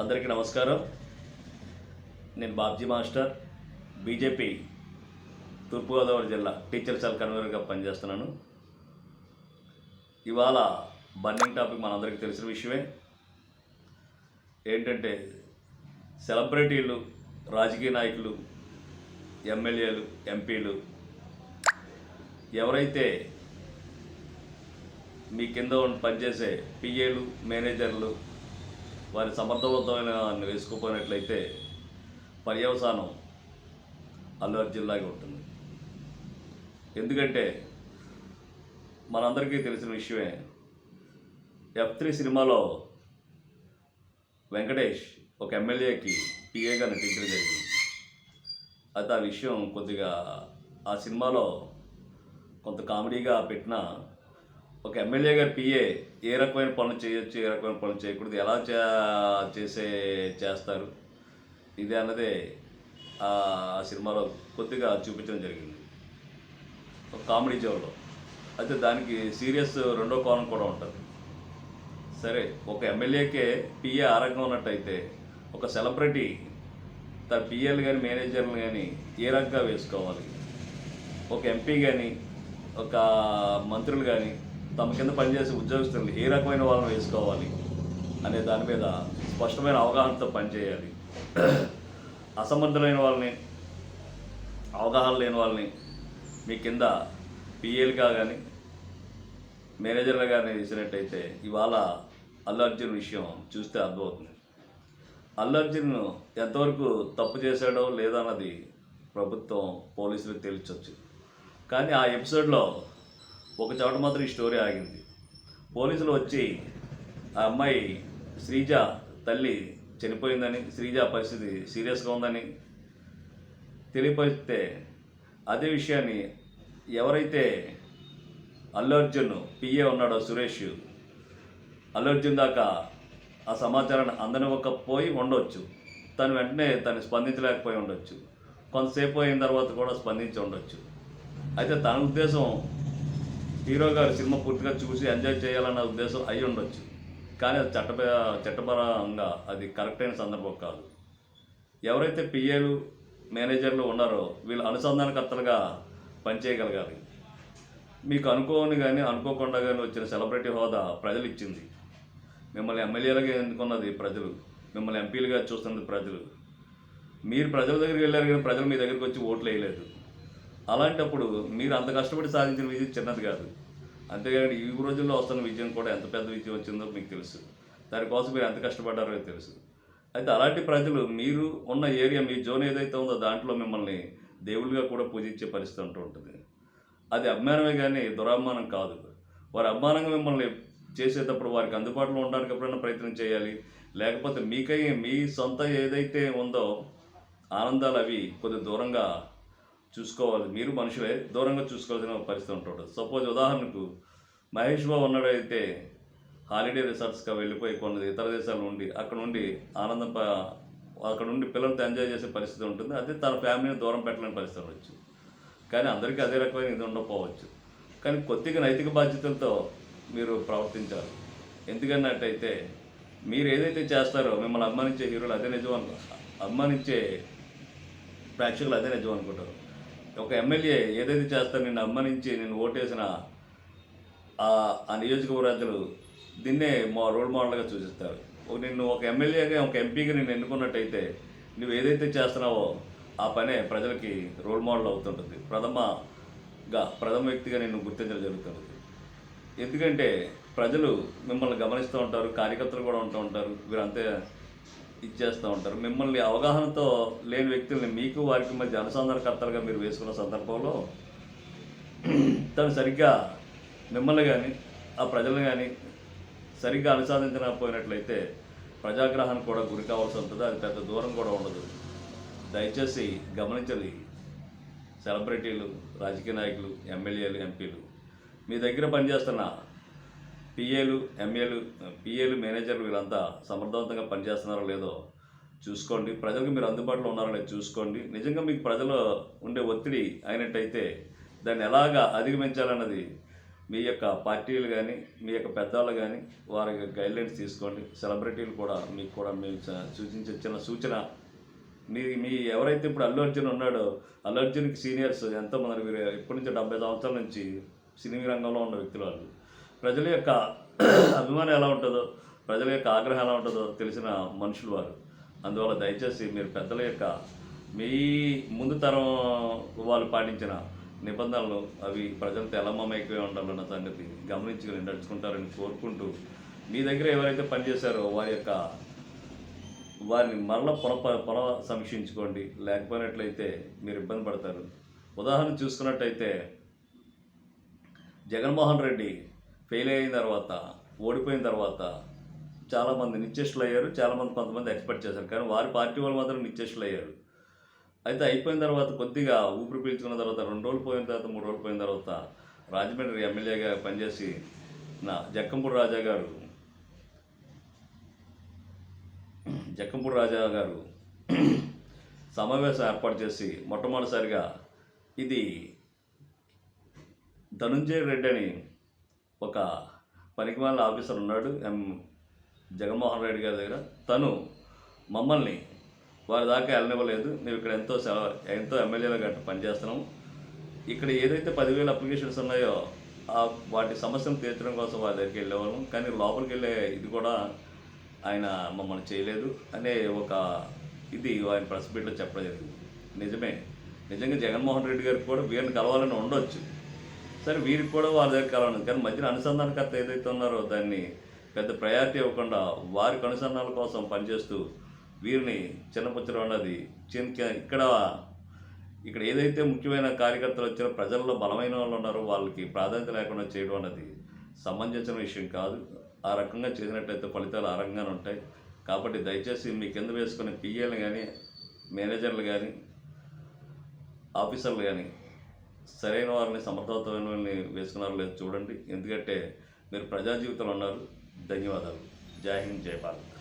అందరికీ నమస్కారం. నేను బాబ్జీ మాస్టర్ బీజేపీ తూర్పుగోదావరి జిల్లా టీచర్ సెల్ కన్వీనర్గా పనిచేస్తున్నాను. ఇవాళ బర్నింగ్ టాపిక్ మనందరికీ తెలిసిన విషయమే. ఏంటంటే సెలబ్రిటీలు రాజకీయ నాయకులు ఎమ్మెల్యేలు ఎంపీలు ఎవరైతే మీ కింద పనిచేసే పిఏలు మేనేజర్లు వారి సమర్థవంతమైన వేసుకుపోయినట్లయితే పర్యవసానం అల్లు జిల్లాగా ఉంటుంది ఎందుకంటే మనందరికీ తెలిసిన విషయమే ఎఫ్ త్రీ సినిమాలో వెంకటేష్ ఒక ఎమ్మెల్యేకి పిఏగా నటించడం జరిగింది. అయితే ఆ విషయం కొద్దిగా ఆ సినిమాలో కొంత కామెడీగా పెట్టిన ఒక ఎమ్మెల్యే గారి పిఏ ఏ రకమైన పనులు చేయొచ్చు ఏ రకమైన పనులు చేయకూడదు ఎలా చేసే చేస్తారు? ఇది అన్నదే ఆ సినిమాలో కొద్దిగా చూపించడం జరిగింది. ఒక కామెడీ జోన్లో. అయితే దానికి సీరియస్ రెండో కోణం కూడా ఉంటుంది. సరే ఒక ఎమ్మెల్యేకే పిఏ ఆరోగ్యం ఉన్నట్టయితే ఒక సెలబ్రిటీ తన పిఏలు కానీ మేనేజర్లు కానీ ఏ రకంగా వేసుకోవాలి? ఒక ఎంపీ కానీ ఒక మంత్రులు కానీ తమ కింద పనిచేసే ఉద్యోగస్తులు ఏ రకమైన వాళ్ళని వేసుకోవాలి అనే దాని మీద స్పష్టమైన అవగాహనతో పనిచేయాలి. అసమర్థులైన వాళ్ళని అవగాహన లేని వాళ్ళని మీ కింద పిఏలుగా కానీ మేనేజర్లు కానీ వేసినట్టయితే ఇవాళ అల్లు అర్జున్ విషయం చూస్తే అర్థమవుతుంది. అల్లు అర్జున్ ఎంతవరకు తప్పు చేశాడో లేదన్నది ప్రభుత్వం పోలీసులు తేల్చొచ్చు. కానీ ఆ ఎపిసోడ్లో ఒక చోట మాత్రం ఈ స్టోరీ ఆగింది. పోలీసులు వచ్చి ఆ అమ్మాయి శ్రీజ తల్లి చనిపోయిందని శ్రీజ పరిస్థితి సీరియస్గా ఉందని తెలియపరిస్తే అదే విషయాన్ని ఎవరైతే అల్లు అర్జున్ పిఏ ఉన్నాడో సురేష్ అల్లు అర్జున్ దాకా ఆ సమాచారాన్ని అందనివ్వకపోయి ఉండొచ్చు. తను వెంటనే తను స్పందించలేకపోయి ఉండొచ్చు. కొంతసేపు అయిన తర్వాత కూడా స్పందించి ఉండొచ్చు. అయితే తన ఉద్దేశం హీరో గారు సినిమా పూర్తిగా చూసి ఎంజాయ్ చేయాలన్న ఉద్దేశం అయి ఉండొచ్చు. కానీ అది చట్ట చట్టపరంగా అది కరెక్ట్ అయిన సందర్భం కాదు. ఎవరైతే పిఏలు మేనేజర్లు ఉన్నారో వీళ్ళు అనుసంధానకర్తలుగా పనిచేయగలగాలి. మీకు అనుకోని కానీ అనుకోకుండా కానీ వచ్చిన సెలబ్రిటీ హోదా ప్రజలు ఇచ్చింది మిమ్మల్ని ఎమ్మెల్యేలుగా ఎన్నుకున్నది ప్రజలు. మిమ్మల్ని ఎంపీలుగా చూస్తున్నది ప్రజలు. మీరు ప్రజల దగ్గరికి వెళ్ళారు కానీ ప్రజలు మీ దగ్గరికి వచ్చి ఓట్లు వేయలేదు. అలాంటప్పుడు మీరు అంత కష్టపడి సాధించిన విజయం చిన్నది కాదు. అంతేకాని ఈ రోజుల్లో వస్తున్న విజయం కూడా ఎంత పెద్ద విజయం వచ్చిందో మీకు తెలుసు. దానికోసం మీరు ఎంత కష్టపడ్డారో తెలుసు. అయితే అలాంటి ప్రజలు మీరు ఉన్న ఏరియా మీ జోన్ ఏదైతే ఉందో దాంట్లో మిమ్మల్ని దేవుళ్ళుగా కూడా పూజించే పరిస్థితి అంటూ ఉంటుంది. అది అభిమానమే కానీ దురభిమానం కాదు. వారి అభిమానంగా మిమ్మల్ని చేసేటప్పుడు వారికి అందుబాటులో ఉండడానికి ఎప్పుడైనా ప్రయత్నం చేయాలి? లేకపోతే మీకై మీ సొంత ఏదైతే ఉందో ఆనందాలు అవి కొద్ది దూరంగా చూసుకోవాలి. మీరు మనుషులే దూరంగా చూసుకోవాల్సిన పరిస్థితి ఉంటుంది సపోజ్ ఉదాహరణకు మహేష్ బాబు ఉన్నాడైతే హాలిడే రిసార్ట్స్గా వెళ్ళిపోయి కొన్ని ఇతర దేశాలు ఉండి అక్కడ నుండి ఆనందం అక్కడ నుండి పిల్లలతో ఎంజాయ్ చేసే పరిస్థితి ఉంటుంది. అదే తన ఫ్యామిలీని దూరం పెట్టలేని పరిస్థితి ఉండొచ్చు. కానీ అందరికీ అదే రకమైన ఇది ఉండకపోవచ్చు. కానీ కొద్దిగా నైతిక బాధ్యతలతో మీరు ప్రవర్తించాలి. ఎందుకన్నట్టయితే మీరు ఏదైతే చేస్తారో మిమ్మల్ని అభిమానించే హీరోలు అదే నిజం అనుకో అభిమానించే ప్రేక్షకులు అదే నిజం అనుకుంటారు. ఒక ఎమ్మెల్యే ఏదైతే చేస్తారో నేను అభిమానించి నేను ఓటేసిన ఆ నియోజకవర్గాలు దీన్నే మా రోల్ మోడల్గా సూచిస్తారు నిన్ను ఒక ఎమ్మెల్యేగా ఒక ఎంపీగా నేను ఎన్నుకున్నట్టయితే నువ్వు ఏదైతే చేస్తున్నావో ఆ పనే ప్రజలకి రోల్ మోడల్ అవుతుంటుంది. ప్రథమగా ప్రథమ వ్యక్తిగా నిన్ను గుర్తించడం జరుగుతుంది ఎందుకంటే ప్రజలు మిమ్మల్ని గమనిస్తూ ఉంటారు కార్యకర్తలు కూడా ఉంటూ ఉంటారు. వీరంతే ఇచ్చేస్తూ ఉంటారు. మిమ్మల్ని అవగాహనతో లేని వ్యక్తుల్ని మీకు వారికి మధ్య అనుసంధానకర్తలుగా మీరు వేసుకున్న సందర్భంలో తను సరిగ్గా మిమ్మల్ని కానీ ఆ ప్రజలను కానీ సరిగ్గా అనుసాధించకపోయినట్లయితే ప్రజాగ్రహం కూడా గురి కావాల్సి ఉంటుంది. అది పెద్ద దూరం కూడా ఉండదు. దయచేసి గమనించాలి సెలబ్రిటీలు రాజకీయ నాయకులు ఎమ్మెల్యేలు ఎంపీలు మీ దగ్గర పనిచేస్తున్న పిఏలు ఎంఏలు పిఏలు మేనేజర్లు వీళ్ళంతా సమర్థవంతంగా పనిచేస్తున్నారో లేదో చూసుకోండి. ప్రజలకు మీరు అందుబాటులో ఉన్నారో లేదో చూసుకోండి. నిజంగా మీకు ప్రజలు ఉండే ఒత్తిడి అయినట్టయితే దాన్ని ఎలాగా అధిగమించాలన్నది మీ యొక్క పార్టీలు కానీ మీ యొక్క పెద్దవాళ్ళు కానీ వారి యొక్క గైడ్లైన్స్ తీసుకోండి. సెలబ్రిటీలు కూడా మీకు కూడా మేము సూచించే చిన్న సూచన. మీ మీ ఎవరైతే ఇప్పుడు అల్లు అర్జున్ ఉన్నాడో అల్లు అర్జున్కి సీనియర్స్ ఎంతోమంది మీరు ఇప్పటి నుంచి డెబ్బై సంవత్సరాల నుంచి సినీ రంగంలో ఉన్న వ్యక్తులు వాళ్ళు. ప్రజల యొక్క అభిమానం ఎలా ఉంటుందో ప్రజల యొక్క ఆగ్రహం ఎలా ఉంటుందో తెలిసిన మనుషులు వారు. అందువల్ల దయచేసి మీరు పెద్దల యొక్క మీ ముందు తరం వాళ్ళు పాటించిన నిబంధనలు అవి ప్రజలతో ఎలా మమైక్వే ఉండాలన్న సంగతి గమనించి నడుచుకుంటారని కోరుకుంటూ మీ దగ్గర ఎవరైతే పనిచేశారో వారి యొక్క వారిని మరల పునః పొర సమీక్షించుకోండి. లేకపోయినట్లయితే మీరు ఇబ్బంది పడతారు. ఉదాహరణ చూసుకున్నట్టయితే జగన్మోహన్ రెడ్డి ఫెయిల్ అయిన తర్వాత ఓడిపోయిన తర్వాత చాలామంది నిత్యష్లు అయ్యారు చాలామంది కొంతమంది ఎక్స్పెక్ట్ చేశారు. కానీ వారి పార్టీ వాళ్ళు మాత్రం నిత్యష్లు అయ్యారు అయితే అయిపోయిన తర్వాత కొద్దిగా ఊపిరి పీల్చుకున్న తర్వాత రెండు రోజులు పోయిన తర్వాత మూడు రోజులు పోయిన తర్వాత రాజమండ్రి ఎమ్మెల్యేగా పనిచేసి నా జక్కంపూడి రాజా గారు జక్కంపూడి రాజా గారు సమావేశం ఏర్పాటు చేసి మొట్టమొదటిసారిగా ఇది ధనుంజయ రెడ్డి అని ఒక పనికిమాల ఆఫీసర్ ఉన్నాడు ఎం. జగన్మోహన్ రెడ్డి గారి దగ్గర. తను మమ్మల్ని వారి దాకా వెళ్ళనివ్వలేదు. మేము ఇక్కడ ఎంతో సేవ ఎంతో ఎమ్మెల్యేలు గట్ట పనిచేస్తున్నాము. ఇక్కడ ఏదైతే పదివేల అప్లికేషన్స్ ఉన్నాయో వాటి సమస్యను తీర్చడం కోసం వారి దగ్గరికి వెళ్ళేవాళ్ళం. కానీ లోపలికి వెళ్ళే ఇది కూడా ఆయన మమ్మల్ని చేయలేదు అనే ఒక ఇది ఆయన ప్రెస్ మీట్లో చెప్పడం జరిగింది. నిజమే. నిజంగా జగన్మోహన్ రెడ్డి గారికి కూడా వీరిని కలవాలని ఉండొచ్చు. సరే వీరికి కూడా వారి దగ్గర కలవాలి కానీ మధ్యన అనుసంధానకర్త ఏదైతే ఉన్నారో దాన్ని పెద్ద ప్రయారిటీ ఇవ్వకుండా వారికి అనుసంధానాల కోసం పనిచేస్తూ వీరిని చిన్నపుచ్చడం అన్నది చిన్న ఇక్కడ ఇక్కడ ఏదైతే ముఖ్యమైన కార్యకర్తలు వచ్చిన ప్రజల్లో బలమైన వాళ్ళు ఉన్నారో వాళ్ళకి ప్రాధాన్యత లేకుండా చేయడం అన్నది సంబంధించిన విషయం కాదు. ఆ రకంగా చేసినట్లయితే ఫలితాలు ఆ రకంగానే ఉంటాయి. కాబట్టి దయచేసి మీ కింద వేసుకునే పిఏలు కానీ మేనేజర్లు కానీ ఆఫీసర్లు కానీ సరైన వారిని సమర్థవంతమైన వేసుకున్నారో లేదో చూడండి. ఎందుకంటే మీరు ప్రజా జీవితంలో ఉన్నారు. ధన్యవాదాలు. జై హింద్ జై భారత్.